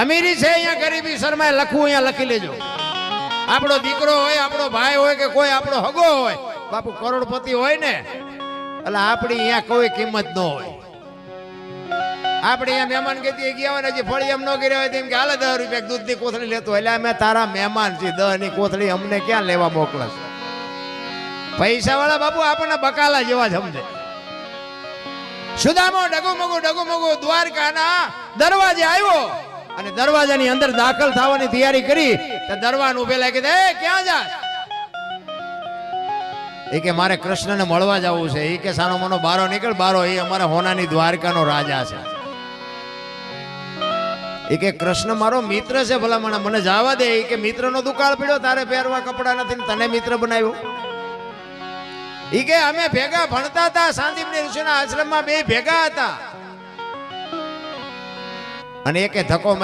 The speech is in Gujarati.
અમીરી છે અહીંયા ગરીબી શર્માએ લખવું અહીંયા લખી લેજો. આપણો દીકરો હોય, આપણો ભાઈ હોય કે કોઈ આપણો હગો હોય, બાપુ કરોડપતિ હોય ને, એટલે આપણી અહીંયા કોઈ કિંમત ન હોય. આપણે અહીંયા મહેમાન કહેતી ગયા હોય ને, હજી ફળી એમ ન કર્યા હોય તેમ કે, હાલે, દસ રૂપિયા દૂધની કોથળી લેતો એટલે અમે તારા મહેમાન છીએ દહની કોથળી અમને ક્યાં લેવા મોકલસ પૈસા વાળા બાપુ આપણને બકાલા જેવા જ સમજે. સુદામો ડગુ મગુ ડગુ મગુ દ્વારકાના દરવાજે આવ્યો. અને દરવાજાની અંદર દાખલ થવાની તૈયારી કરી તો દરવાન ઉભેલા કીધે એ, ક્યાં જા? એ કે, મારે કૃષ્ણને મળવા જવું છે. એ કે, સાનો મનો, બારો નીકળ, બારો એ અમારા હોનાની દ્વારકાનો રાજા છે. એ કે, કૃષ્ણ મારો મિત્ર છે ભલા મને જવા દે. એ કે, મિત્રનો દુકાળ પડ્યો, તારે પહેરવા કપડા નથી તને મિત્ર બનાવ્યો. ઈ કે, અમે ભેગા ભણતા હતા સાંદીપની ઋષિના આશ્રમમાં બે ભેગા હતા. અને એકે ધક્કો